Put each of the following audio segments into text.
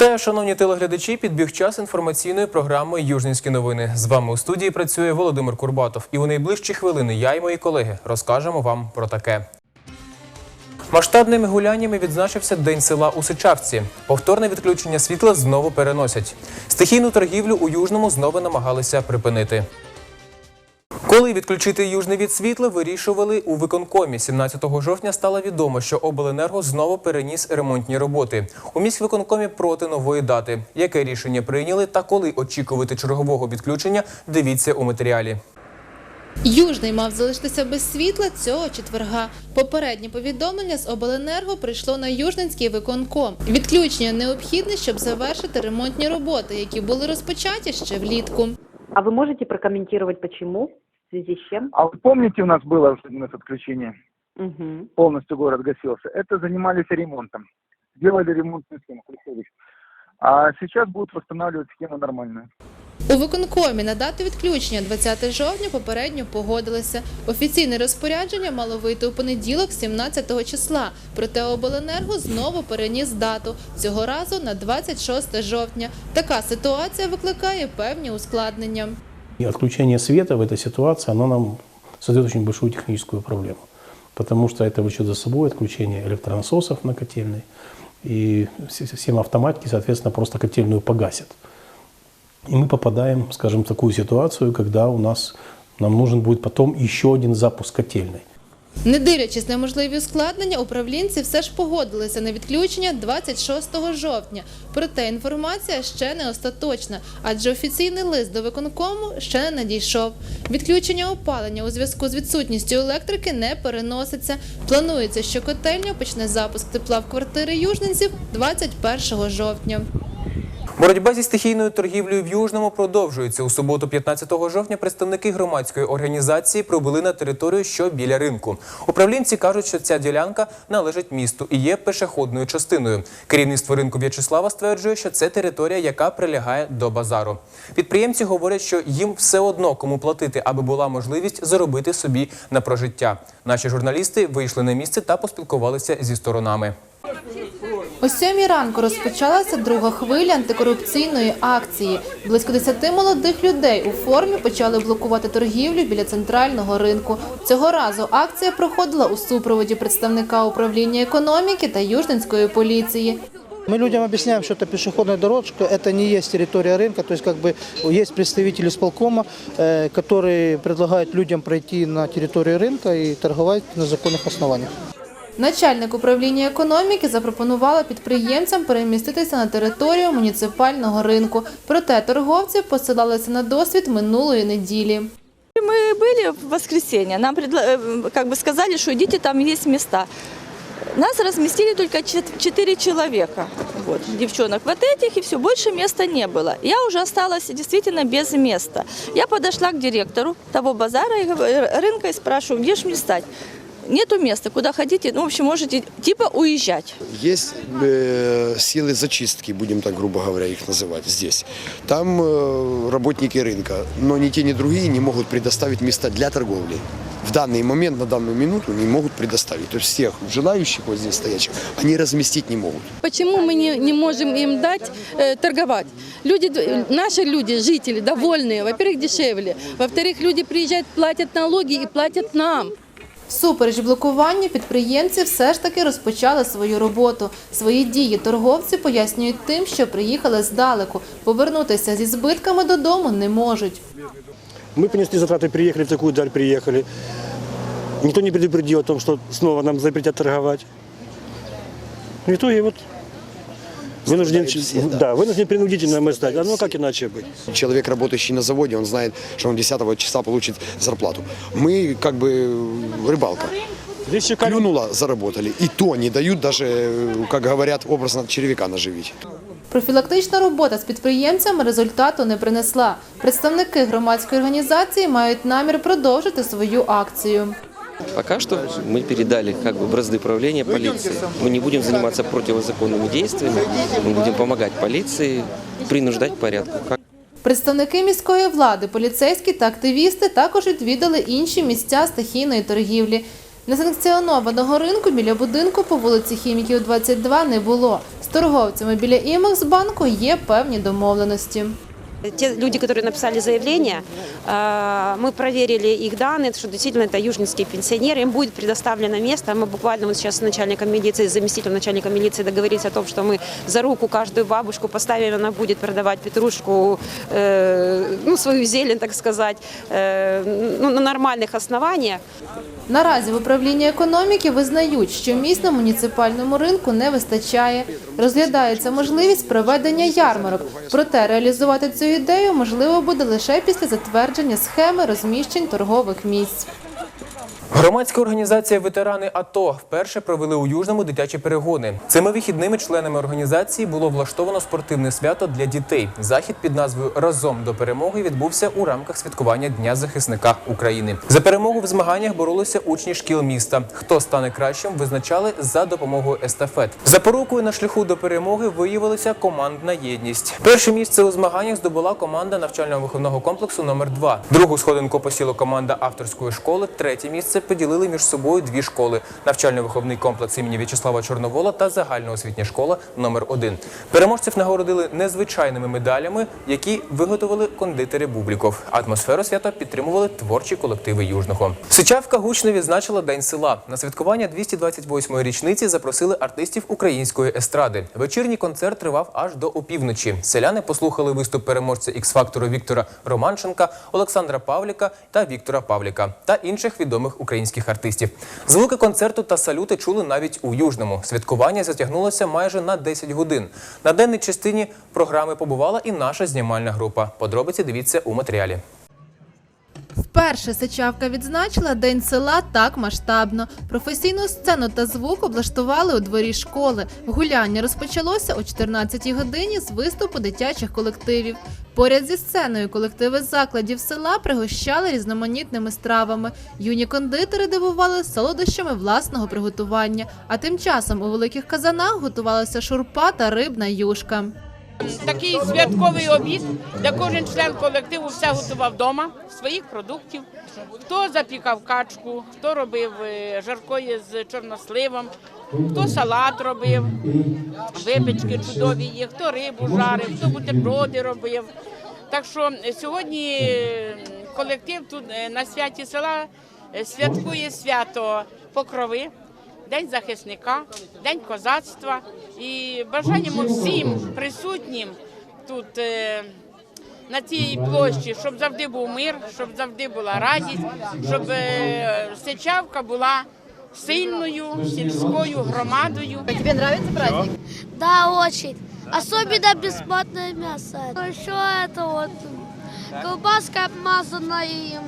Вітаю, шановні телеглядачі. Підбіг час інформаційної програми Южненські новини. З вами у студії працює Володимир Курбатов. І у найближчі хвилини я і мої колеги розкажемо вам про таке. Масштабними гуляннями відзначився День села у Сичавці. Повторне відключення світла знову переносять. Стихійну торгівлю у Южному знову намагалися припинити. Коли відключити южний від світла, вирішували у виконкомі. 17 жовтня стало відомо, що обленерго знову переніс ремонтні роботи. У міськвиконкомі проти нової дати. Яке рішення прийняли та коли очікувати чергового відключення, дивіться у матеріалі. Южний мав залишитися без світла цього четверга. Попереднє повідомлення з обленерго прийшло на Южненський виконком. Відключення необхідне, щоб завершити ремонтні роботи, які були розпочаті ще влітку. А вы можете прокомментировать, почему? В связи с чем? А вы помните, у нас было уже у нас отключение, Угу. полностью город гасился? Это занимались ремонтом. Делали ремонтную схему, Христович. А сейчас будут восстанавливать схему нормальную. У виконкомі на дату відключення 20 жовтня попередньо погодилися. Офіційне розпорядження мало вийти у понеділок, 17 числа. Проте обленерго знову переніс дату цього разу на 26 жовтня. Така ситуація викликає певні ускладнення. И отключение света в этой ситуации, оно нам создает очень большую техническую проблему. Потому что это влечет за собой отключение электронасосов на котельной. И все- всем автоматики, соответственно, просто котельную погасят. И мы попадаем, скажем, в такую ситуацию, когда у нас нам нужен будет потом еще один запуск котельной. Не дивлячись на можливі ускладнення, управлінці все ж погодилися на відключення 26 жовтня. Проте інформація ще не остаточна, адже офіційний лист до виконкому ще не надійшов. Відключення опалення у зв'язку з відсутністю електрики не переноситься. Планується, що котельня почне запуск тепла в квартири южненців 21 жовтня. Боротьба зі стихійною торгівлею в Южному продовжується. У суботу, 15 жовтня, представники громадської організації прибули на територію, що біля ринку. Управлінці кажуть, що ця ділянка належить місту і є пешеходною частиною. Керівництво ринку В'ячеслава стверджує, що це територія, яка прилягає до базару. Підприємці говорять, що їм все одно кому платити, аби була можливість заробити собі на прожиття. Наші журналісти вийшли на місце та поспілкувалися зі сторонами. О сьомій ранку розпочалася друга хвиля антикорупційної акції. Близько десяти молодих людей у формі почали блокувати торгівлю біля центрального ринку. Цього разу акція проходила у супроводі представника управління економіки та южненської поліції. Мы людям объясняем, что это пешеходная дорожка, это не есть территория рынка, то есть как бы есть представители исполкома, э, которые предлагают людям пройти на территорию рынка и торговать на законных основаниях. Начальник управління економіки запропонувала підприємцям переміститися на територію муніципального ринку. Проте торговці посилалися на досвід минулої неділі. Мы были в воскресенье, нам предла- э, как бы сказали, что идите, там есть места. Нас разместили только чет- четыре человека, вот, девчонок вот этих, и все, больше места не было. Я уже осталась действительно без места. Я подошла к директору того базара и гов- э, рынка и спрашиваю, где же мне стать? Нету места, куда хотите, ну, в общем, можете типа уезжать. Есть э, силы зачистки, будем так грубо говоря их называть здесь. Там э, работники рынка, но ни те, ни другие не могут предоставить места для торговли. В данный момент, на данную минуту не могут предоставить. То есть всех желающих вот здесь стоящих они разместить не могут. Почему мы не, не можем им дать э, торговать? Люди, наши люди, жители, довольные, во-первых, дешевле, во-вторых, люди приезжают, платят налоги и платят нам. Всупереч блокуванню підприємці все ж таки розпочали свою роботу. Свої дії торговці пояснюють тим, що приїхали здалеку. Повернутися зі збитками додому не можуть. Ми понесли затрати, приїхали в таку даль, приїхали. Ніхто не предупредив о что снова нам запретять торгувати. В итоге вот вынужден, все, да. да, вынужден принудительно мы сдать. А ну как иначе быть? Человек, работающий на заводе, он знает, что он 10 числа получит зарплату. Мы как бы э, рыбалка. Здесь шикарно. Клюнула, заработали. И то не дают даже, э, как говорят, образно червяка наживить. Профілактична робота з підприємцями результату не принесла. Представники громадської організації мають намір продовжити свою акцію. Пока что мы передали как бы бразды правления полиции. Мы не будем заниматься противозаконными действиями, мы будем помогать полиции, принуждать к порядку. Как Представники міської влади, поліцейські та активісти також відвідали інші місця стихійної торгівлі. Несанкціонованого ринку біля будинку по вулиці Хіміків 22 не було. З торговцями біля Імексбанку є певні домовленості. Те люди, которые написали заявление, э, мы проверили их данные, что действительно это южнинские пенсионеры, им будет предоставлено место. Мы буквально вот сейчас с начальником милиции, с заместителем начальника милиции договорились о том, что мы за руку каждую бабушку поставим, она будет продавать петрушку, э, ну, свою зелень, так сказать, э, ну, на нормальных основаниях. Наразі в управлінні економіки визнають, що місць на муніципальному ринку не вистачає. Розглядається можливість проведення ярмарок. Проте реалізувати цю ідею можливо буде лише після затвердження схеми розміщень торгових місць. Громадська організація Ветерани АТО вперше провели у Южному дитячі перегони. Цими вихідними членами організації було влаштовано спортивне свято для дітей. Захід під назвою Разом до перемоги відбувся у рамках святкування Дня захисника України. За перемогу в змаганнях боролися учні шкіл міста. Хто стане кращим, визначали за допомогою естафет. Запорукою на шляху до перемоги виявилася командна єдність. Перше місце у змаганнях здобула команда навчально-виховного комплексу номер 2 Другу сходинку посіла команда авторської школи. Третє місце поділили між собою дві школи: навчально-виховний комплекс імені В'ячеслава Чорновола та загальноосвітня школа номер 1 Переможців нагородили незвичайними медалями, які виготовили кондитери Бубліков. Атмосферу свята підтримували творчі колективи Южного. Сичавка гучно відзначила День села. На святкування 228-ї річниці запросили артистів української естради. Вечірній концерт тривав аж до опівночі. Селяни послухали виступ переможця Ікс-фактору Віктора Романченка, Олександра Павліка та Віктора Павліка та інших відомих українських артистів. Звуки концерту та салюти чули навіть у Южному. Святкування затягнулося майже на 10 годин. На денній частині програми побувала і наша знімальна група. Подробиці дивіться у матеріалі. Вперше Сичавка відзначила День села так масштабно. Професійну сцену та звук облаштували у дворі школи. Гуляння розпочалося о 14-й годині з виступу дитячих колективів. Поряд зі сценою колективи закладів села пригощали різноманітними стравами. Юні кондитери дивували солодощами власного приготування. А тим часом у великих казанах готувалася шурпа та рибна юшка. Такий святковий обід, де кожен член колективу все готував вдома, своїх продуктів. Хто запікав качку, хто робив е, жаркої з чорносливом, хто салат робив, випічки чудові є, хто рибу жарив, хто бутерброди робив. Так що е, сьогодні е, колектив тут на святі села святкує свято Покрови День захисника, День козацтва і бажаємо всім присутнім тут е, на цій площі, щоб завжди був мир, щоб завжди була радість, щоб е, Сичавка була сильною сільською громадою. Тобі подобається праздник? Да, очень. Особенно бесплатное мясо. Еще это вот колбаска обмазана и м,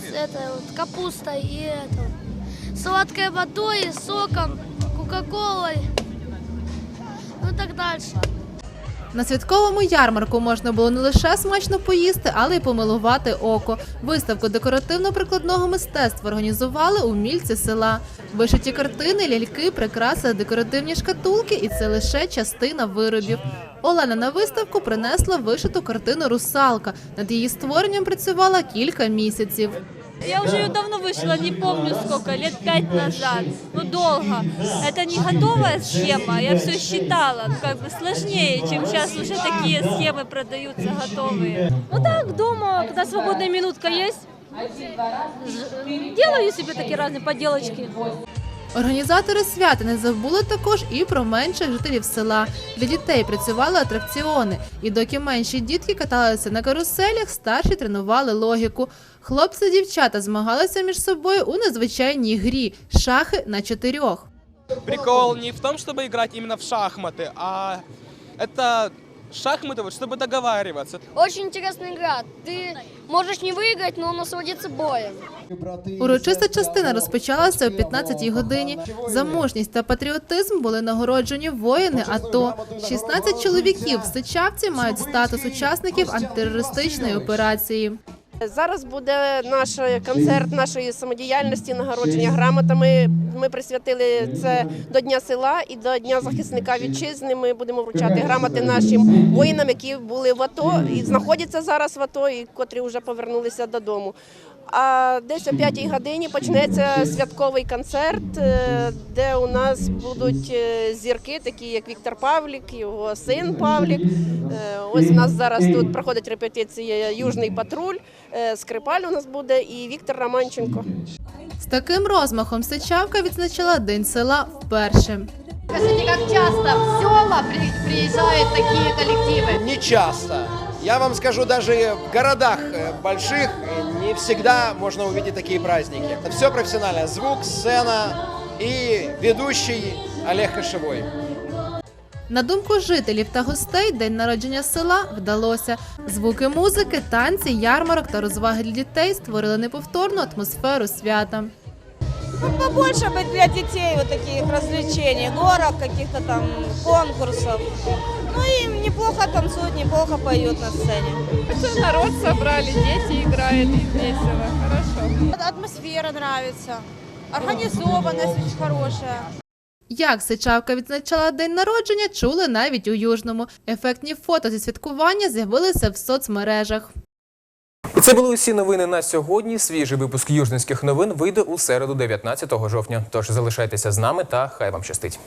с этой вот капустой и это вот, сладкой водой, соком, кока-колой, ну так дальше. На святковому ярмарку можна було не лише смачно поїсти, але й помилувати око. Виставку декоративно-прикладного мистецтва організували умільці села. Вишиті картини, ляльки, прикраси, декоративні шкатулки, і це лише частина виробів. Олена на виставку принесла вишиту картину Русалка. Над її створенням працювала кілька місяців. Я уже ее давно вышла, не помню сколько, лет пять назад, ну долго. Это не готовая схема, я все считала, ну как бы сложнее, чем сейчас уже такие схемы продаются готовые. Ну так, дома, когда свободная минутка есть, ж- делаю себе такие разные поделочки. Організатори свята не забули також і про менших жителів села. Для дітей працювали атракціони. І доки менші дітки каталися на каруселях, старші тренували логіку. Хлопці та дівчата змагалися між собою у незвичайній грі шахи на чотирьох. Прикол не в том, чтобы играть именно в шахматы, а это шахматы, вот, чтобы договариваться. Очень интересная игра. Ты можешь не выиграть, но насладиться боем. Урочиста частина розпочалася о 15-й годині. За мужність та патріотизм були нагороджені воїни АТО. 16 чоловіків в Сичавці мають статус учасників антитерористичної операції. Зараз буде наш концерт нашої самодіяльності, нагородження грамотами. Ми присвятили це до Дня села і до Дня захисника вітчизни. Ми будемо вручати грамоти нашим воїнам, які були в АТО і знаходяться зараз в АТО, і котрі вже повернулися додому. А десь о 5 годині почнеться святковий концерт, е, де у нас будуть е, зірки, такі як Віктор Павлік, його син Павлік. Е, Ось у нас зараз тут проходить репетиція Южний патруль. Скрипаль у нас буде і Віктор Романченко. З таким розмахом Сичавка відзначила День села вперше. Скажите, как часто в села при- приезжают такие коллективы? Не часто. Я вам скажу, даже в городах э, больших э, не всегда можно увидеть такие праздники. Это все профессионально. Звук, сцена и ведущий Олег Кошевой. На думку жителів та гостей, день народження села вдалося. Звуки музики, танці, ярмарок та розваги для дітей створили неповторну атмосферу свята. Ну, побольше бы для детей вот таких развлечений, горок, каких-то там конкурсов. Ну и неплохо танцуют, неплохо поют на сцене. народ собрали, дети играют, и весело, хорошо. Атмосфера нравится, организованность очень хорошая. Як Сичавка відзначала день народження, чули навіть у Южному. Ефектні фото зі святкування з'явилися в соцмережах. І це були усі новини на сьогодні. Свіжий випуск южницьких новин вийде у середу, 19 жовтня. Тож залишайтеся з нами та хай вам щастить.